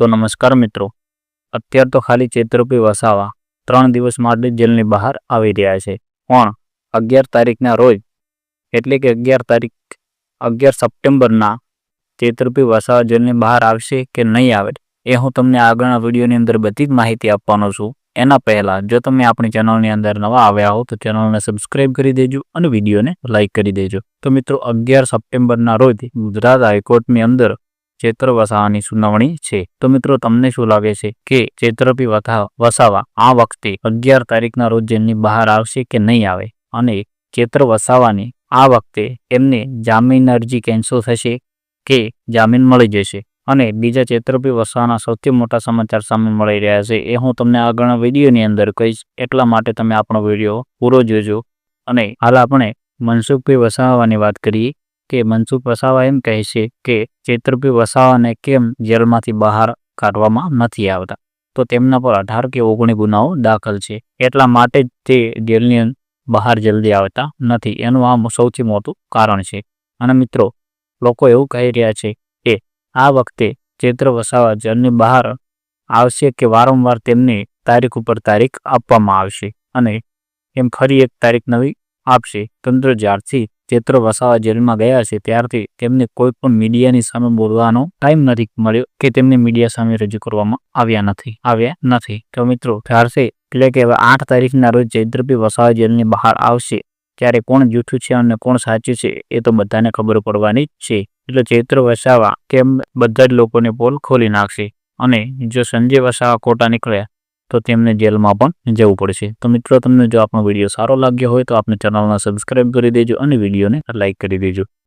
તો નમસ્કાર મિત્રો. અત્યાર તો ખાલી ચેતરૂપી વસાવા. ત્રણ દિવસ માટે જેલની બહાર આવી રહ્યા છે. પણ અગિયાર તારીખના રોજ, એટલે કે અગિયાર તારીખ, અગિયાર સપ્ટેમ્બરના ચેતરૂપી વસાવા જેલની બહાર આવશે કે નહીં આવે, એ હું તમને આગળના વિડીયોની અંદર બધી જ માહિતી આપવાનો છું. એના પહેલાં, જો તમે આપણી ચેનલની અંદર નવા આવ્યા હો, તો ચેનલને સબસ્ક્રાઇબ કરી દેજો અને વિડીયોને લાઇક કરી દેજો. તો મિત્રો, અગિયાર સપ્ટેમ્બરના રોજ ગુજરાત હાઈકોર્ટની અંદર ચેત્ર વસાવાની સુનાવણી છે. તો મિત્રો, તમને શું લાગે છે કે ચેત્રપી વથા, વસાવા આ વખતે અગિયાર તારીખના રોજ જેમની બહાર આવશે કે નહીં આવે? અને ચેત્ર વસાવાની આ વખતે એમને જામીન અરજી કેન્સલ થશે કે જામીન મળી જશે? અને બીજા ચેત્રપી વસાવાના સૌથી મોટા સમાચાર સામે મળી રહ્યા છે એ હું તમને આગળના વિડીયોની અંદર કહીશ. એટલા માટે તમે આપણો વીડિયો પૂરો જોજો. અને હાલ આપણે મનસુખભાઈ વસાવાની વાત કરીએ. કે મનસુખ વસાવા એમ કહે છે કે ચેતરપી વસાવાને કેમ જેલમાંથી બહાર કાઢવામાં નથી આવતા? તો તેમના પર અઢાર કે ઓગણીસ ગુનાઓ દાખલ છે. એટલા માટે જ તે જેલની બહાર જલ્દી આવતા નથી. એનું આ સૌથી મોટું કારણ છે. અને મિત્રો, લોકો એવું કહી રહ્યા છે કે આ વખતે ચેત્ર વસાવા જેલની બહાર આવશે કે વારંવાર તેમની તારીખ ઉપર તારીખ આપવામાં આવશે અને એમ ફરી એક તારીખ નવી આપશે. તંત્ર જ્યારથી ચૈત્ર વસાવા જેલમાં ગયા છે. ત્યારથી તેમને કોઈ પણ મીડિયાની સામે બોલવાનો ટાઈમ નથી મળ્યો કે તેમને મીડિયા સામે રજૂ કરવામાં આવ્યા નથી. આવ્યા નથી. તો મિત્રો ત્યારથી એટલે કે હવે આઠ તારીખના રોજ ચૈત્રભી વસાવા જેલની બહાર આવશે. ત્યારે કોણ જૂઠું છે અને કોણ સાચું છે એ તો બધાને ખબર પડવાની જ છે. એટલે ચૈત્ર વસાવા કેમ બધા જ લોકોને પોલ ખોલી નાખશે. અને જો સંજય વસાવા ખોટા નીકળ્યા તો તેમને જેલમાં પણ જવું પડશે. તો મિત્રો, તમને જો આપણો વીડિયો સારો લાગ્યો હોય તો આપણે ચેનલને સબસ્ક્રાઇબ કરી દેજો અને વિડીયોને લાઇક કરી દેજો.